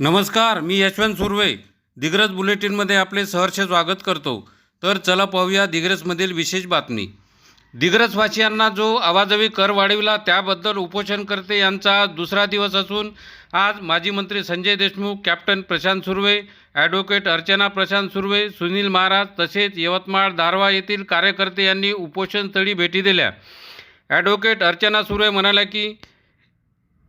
नमस्कार मी यशवंत सुर्वे दिग्रज बुलेटिनमध्ये आपले सहर्ष स्वागत करतो. तर चला पाहूया दिग्रसमधील विशेष बातमी. दिग्रजवासियांना जो आवाजवी कर वाढविला त्याबद्दल उपोषणकर्ते यांचा दुसरा दिवस असून आज माजी मंत्री संजय देशमुख कॅप्टन प्रशांत सुर्वे ॲडव्होकेट अर्चना प्रशांत सुर्वे सुनील महाराज तसेच यवतमाळ दारवा येथील कार्यकर्ते यांनी उपोषणस्थळी भेटी दिल्या. ॲडव्होकेट अर्चना सुर्वे म्हणाल्या की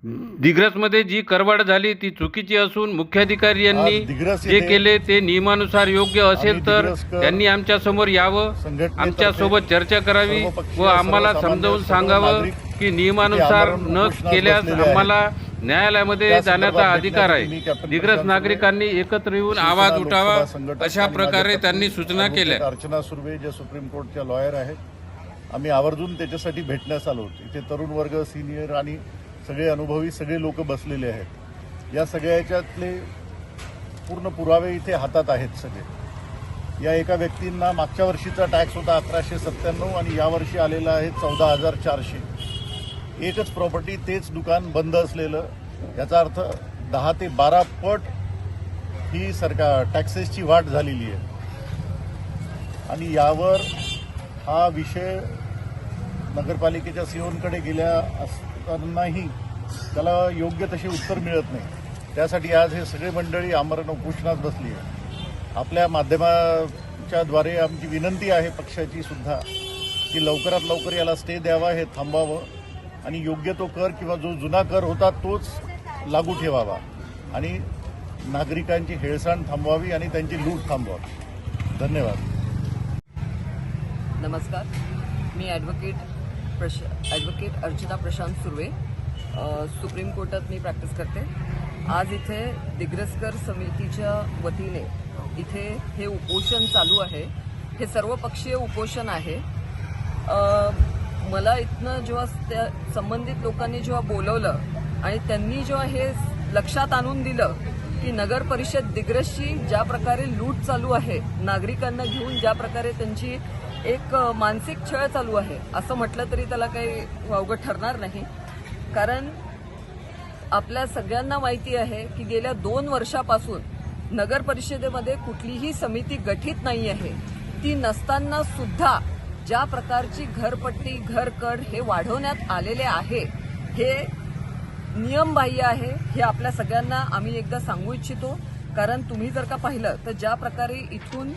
दिग्रसमध्ये जी करवाढ झाली ती चुकीची असून मुख्याधिकारी यांनी जे केले ते नियमानुसार योग्य असेल तर त्यांनी आमच्यासमोर यावं आमच्यासोबत चर्चा करावी व आम्हाला समजावून सांगावं की नियमानुसार न केल्यास. आम्हाला न्यायालयामध्ये जाण्याचा अधिकार आहे. दिग्रस नागरिकांनी एकत्र येऊन आवाज उठावा अशा प्रकारे त्यांनी सूचना केल्या. अर्चना सुर्वे जे सुप्रीम कोर्टच्या लॉयर आहेत आम्ही आवर्जून त्याच्यासाठी भेटण्यास आलो इथे तरुण वर्ग सिनियर आणि सगळे अनुभवी सगळे लोक बसलेले आहेत. या सगळ्या याच्यातले पूर्ण पुरावे इथे हातात आहेत सगळे. या एका व्यक्तींना मागच्या वर्षीचा टॅक्स होता अकराशे सत्त्याण्णव आणि यावर्षी आलेला आहे चौदा हजार चारशे. एकच प्रॉपर्टी तेच दुकान बंद असलेलं. याचा अर्थ दहा ते बारा पट ही सरकार टॅक्सेसची वाढ झालेली आहे. आणि यावर हा विषय नगरपालिकेच्या सीओनकडे गेल्या असतानाही त्याला योग्य तसे उत्तर मिळत नाही. त्यासाठी आज हे सगळे मंडळी आमरण उपोषणात बसली आहे आपल्या माध्यमाच्या द्वारे आमची विनंती आहे पक्षाची सुद्धा की लवकरात लवकर याला स्टे द्यावा हे थांबावं आणि योग्य तो कर किंवा जो जुना कर होता तोच लागू ठेवावा. आणि नागरिकांची हेळसांड थांबवावी आणि त्यांची लूट थांबवावी. धन्यवाद. नमस्कार. मी ॲडव्होकेट प्रश ॲडव्होकेट अर्चिता प्रशांत सुर्वे सुप्रीम कोर्टात मी प्रॅक्टिस करते. आज इथे दिग्रसकर समितीच्या वतीने इथे हे उपोषण चालू आहे. हे सर्वपक्षीय उपोषण आहे. मला इथनं जेव्हा त्या संबंधित लोकांनी जेव्हा बोलवलं आणि त्यांनी जेव्हा हे लक्षात आणून दिलं की नगर परिषद दिग्रसची ज्या प्रकारे लूट चालू आहे नागरिकांना घेऊन ज्या प्रकारे त्यांची एक मानसिक छळ चालू आहे. असं म्हटलं तरी त्याला काही वावगं ठरणार नाही. कारण आपल्या सगळ्यांना माहिती आहे की गेल्या दोन वर्षापासून नगर परिषदेमध्ये कुठलीही समिती गठीत नाही आहे. ती नसताना सुद्धा ज्या प्रकारची घरपट्टी घरकड हे वाढवण्यात आलेले आहे हे नियमबाह्य आहे हे आपल्या सगळ्यांना आम्ही एकदा सांगू इच्छितो. कारण तुम्ही जर का पाहिलं तर ज्या प्रकारे इथून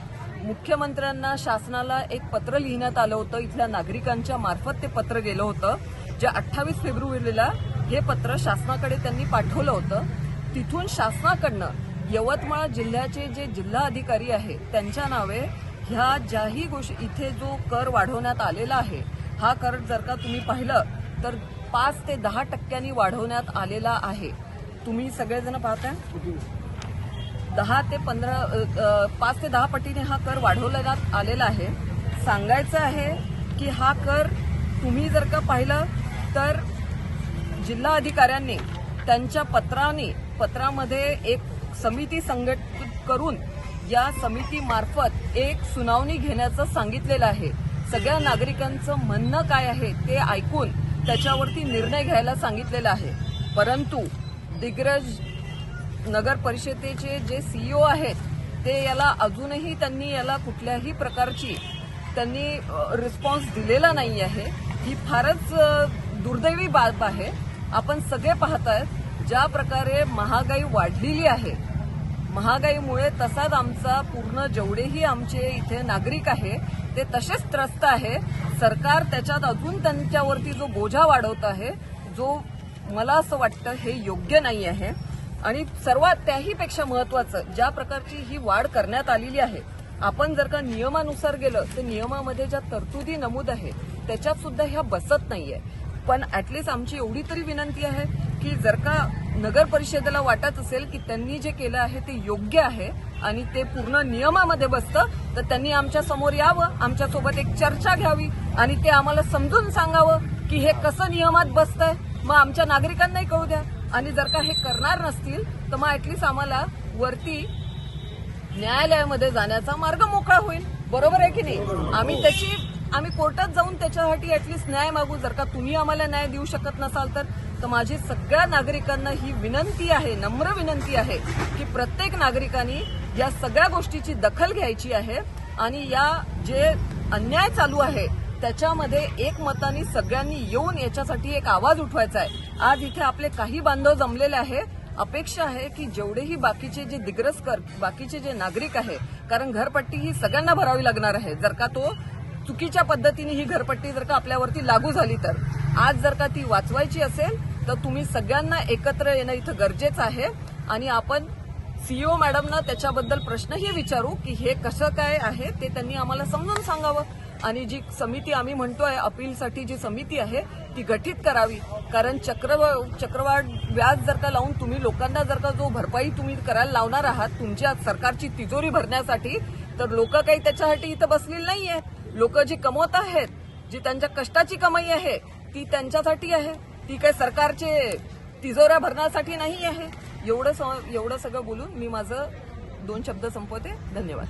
मुख्यमंत्र्यांना शासनाला एक पत्र लिहिण्यात आलं होतं. इथल्या नागरिकांच्या मार्फत ते पत्र गेलं होतं. जे अठ्ठावीस फेब्रुवारीला हे पत्र शासनाकडे त्यांनी पाठवलं होतं. तिथून शासनाकडनं यवतमाळ जिल्ह्याचे जे जिल्हा अधिकारी आहेत त्यांच्या नावे ह्या ज्याही गोष्टी इथे जो कर वाढवण्यात आलेला आहे हा कर जर का तुम्ही पाहिलं तर पाच ते दहा टक्क्यांनी वाढवण्यात आलेला आहे. तुम्ही सगळेजण पाहताय? दहा ते पंधरा पाच ते दहा पटीने हा कर वाढवण्यात आलेला आहे. सांगायचं आहे की हा कर तुम्ही जर का पाहिलं तर जिल्हा अधिकाऱ्यांनी त्यांच्या पत्राने पत्रामध्ये एक समिती संघटित करून या समितीमार्फत एक सुनावणी घेण्याचं सांगितलेलं आहे. सगळ्या नागरिकांचं म्हणणं काय आहे ते ऐकून त्याच्यावरती निर्णय घ्यायला सांगितलेला आहे. परंतु दिग्रज नगर परिषदेचे जे सीईओ आहेत ते याला अजूनही त्यांनी याला कुठल्याही प्रकारची त्यांनी रिस्पॉन्स दिलेला नाही आहे. ही फारच दुर्दैवी बाब आहे. आपण सगळे पाहत आहेत ज्या प्रकारे महागाई वाढलेली आहे. महागाईमुळे तसाच आमचा पूर्ण जेवढेही आमचे इथे नागरिक आहे ते तसेच त्रस्त आहे. सरकार त्याच्यात अजून त्यांच्यावरती जो बोजा वाढवत आहे जो मला असं वाटतं हे योग्य नाही आहे. आणि सर्वात त्याहीपेक्षा महत्वाचं ज्या प्रकारची ही वाढ करण्यात आलेली आहे आपण जर का नियमानुसार गेलं तर नियमामध्ये ज्या तरतुदी नमूद आहे त्याच्यात सुद्धा ह्या बसत नाहीये. पण ऍटलिस्ट आमची एवढी तरी विनंती आहे की जर का नगर परिषदेला वाटत असेल की त्यांनी जे केलं आहे ते योग्य आहे आणि ते पूर्ण नियमामध्ये बसतं तर त्यांनी आमच्यासमोर यावं आमच्यासोबत एक चर्चा घ्यावी आणि ते आम्हाला समजून सांगावं की हे कसं नियमात बसतंय. मग आमच्या नागरिकांनाही कळू द्या. आणि जर का हे करणार नसतील तर मग ऍटलिस्ट आम्हाला वरती न्यायालयामध्ये जाण्याचा मार्ग मोकळा होईल. बरोबर आहे की नाही? आम्ही त्याची आम्ही कोर्टात जाऊन त्याच्यासाठी ऍटलिस्ट न्याय मागू. जर का तुम्ही आम्हाला न्याय देऊ शकत नसाल तर तर माझी सगळ्या नागरिकांना ही विनंती आहे नम्र विनंती आहे की प्रत्येक नागरिकांनी या सगळ्या गोष्टीची दखल घ्यायची आहे आणि या जे अन्याय चालू आहे त्याच्यामध्ये एकमताने सगळ्यांनी येऊन याच्यासाठी एक आवाज उठवायचा आहे आज इथे आपले काही बांधव जमलेले आहे अपेक्षा आहे की जेवढेही बाकीचे जे दिग्रसकर बाकीचे जे नागरिक आहे कारण घरपट्टी ही सगळ्यांना भरावी लागणार आहे. जर का तो चुकीच्या पद्धतीने ही घरपट्टी जर का आपल्यावरती लागू झाली तर. आज जर का ती वाचवायची असेल तर तुम्ही सगळ्यांना एकत्र येणं इथं गरजेचं आहे. आणि आपण सीईओ मॅडमना त्याच्याबद्दल प्रश्नही विचारू की हे कसं काय आहे ते त्यांनी आम्हाला समजून सांगावं. आणि जी समिती आम्ही म्हणतोय अपीलसाठी जी समिती आहे ती गठीत करावी. कारण चक्र चक्रवाढ व्याज जर का लावून तुम्ही लोकांना जर का जो भरपाई तुम्ही करायला लावणार आहात तुमच्या सरकारची तिजोरी भरण्यासाठी तर लोक काही त्याच्यासाठी इथं बसलेली नाही आहेत लोक जी कमवत आहेत जी त्यांच्या कष्टाची कमाई आहे ती त्यांच्यासाठी आहे. ती काही सरकारचे तिजोऱ्या भरण्यासाठी नाही आहे. एवढं एवढं सगळं बोलून मी माझं दोन शब्द संपवते. धन्यवाद.